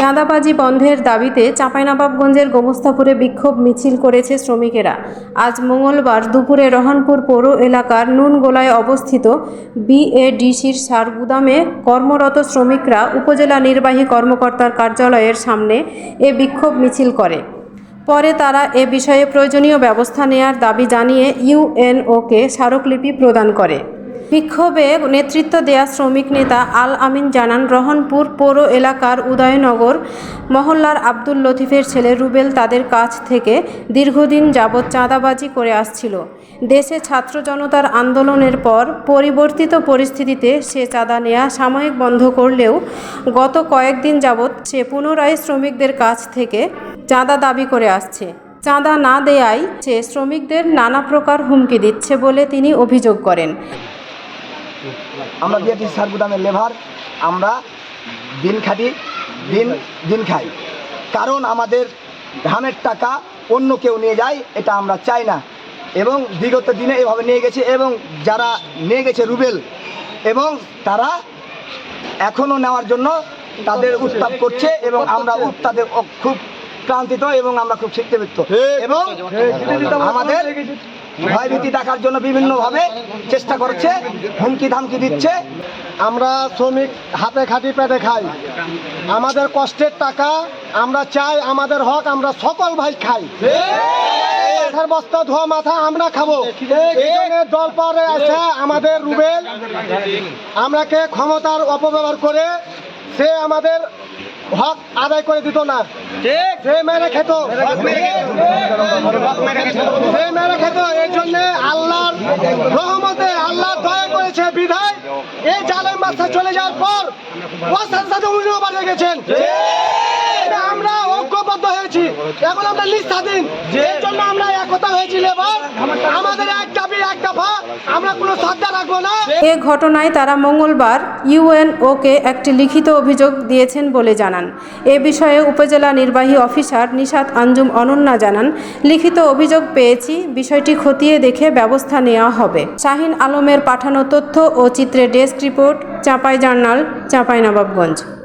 চাঁদাবাজি বন্ধের দাবিতে চাঁপাইনবাবগঞ্জের গোমস্তাপুরে বিক্ষোভ মিছিল করেছে শ্রমিকেরা। আজ মঙ্গলবার দুপুরে রহনপুর পৌর এলাকার নুনগোলায় অবস্থিত বিএডিসির সার গুদামে কর্মরত শ্রমিকরা উপজেলা নির্বাহী কর্মকর্তার কার্যালয়ের সামনে এ বিক্ষোভ মিছিল করে। পরে তারা এ বিষয়ে প্রয়োজনীয় ব্যবস্থা নেয়ার দাবি জানিয়ে ইউএনওকে স্মারকলিপি প্রদান করে। বিক্ষোভে নেতৃত্ব দেয়া শ্রমিক নেতা আল আমিন জানান, রহনপুর পৌর এলাকার উদয়নগর মহল্লার আব্দুল লতিফের ছেলে রুবেল তাদের কাছ থেকে দীর্ঘদিন যাবৎ চাঁদাবাজি করে আসছিল। দেশে ছাত্র জনতার আন্দোলনের পর পরিবর্তিত পরিস্থিতিতে সে চাঁদা নেয়া সাময়িক বন্ধ করলেও গত কয়েকদিন যাবৎ সে পুনরায় শ্রমিকদের কাছ থেকে চাঁদা দাবি করে আসছে। চাঁদা না দেয়ায় সে শ্রমিকদের নানা প্রকার হুমকি দিচ্ছে বলে তিনি অভিযোগ করেন। আমরা বিএটি সার গুদামের লেভার আমরা দিন খাটি দিন দিন খাই। কারণ আমাদের ধানের টাকা অন্য কেউ নিয়ে যায় এটা আমরা চাই না। এবং বিগত দিনে এভাবে নিয়ে গেছে এবং যারা নিয়ে গেছে রুবেল এবং তারা এখনও নেওয়ার জন্য তাদের উত্তাপ করছে এবং আমরা ও- খুব ক্লান্তিত এবং আমরা খুব শিক্ষিত এবং আমাদের ভয়ভীতি দেখার জন্য বিভিন্নভাবে চেষ্টা করছে হুমকি ধামকি দিচ্ছে। আমরা শ্রমিক হাতে খাটি পেটে খাই। আমাদের কষ্টের টাকা আমরা চাই, আমাদের হক আমরা সকল ভাই খাই। বস্তা, ধোয়া মাথা আমরা খাব। আছে আমাদের রুবেল। আমরাকে ক্ষমতার অপব্যবহার করে সে আমাদের হক আদায় করে দিত না। সে মেরে খেত। সে মেরে খেত এই জন্য আল্লাহর রহমতে আল্লাহ দয়া করেছে বিধায় এই জালের মাথা চলে যাওয়ার পর ও সাথে উনিও বাড়ে গেছেন। আমরা ঐক্যবদ্ধ হয়েছি। এখন আমরা লিস্ট স্বাধীন এর জন্য আমরা একতা হয়েছি লেবার। আমাদের এক এ ঘটনায় তারা মঙ্গলবার ইউএনওকে একটি লিখিত অভিযোগ দিয়েছেন বলে জানান। এ বিষয়ে উপজেলা নির্বাহী অফিসার নিশাত আঞ্জুম অনন্যা জানান, লিখিত অভিযোগ পেয়েছি, বিষয়টি খতিয়ে দেখে ব্যবস্থা নেওয়া হবে। শাহিন আলমের পাঠানো তথ্য ও চিত্রে desk report, Chapai journal Chapainawabganj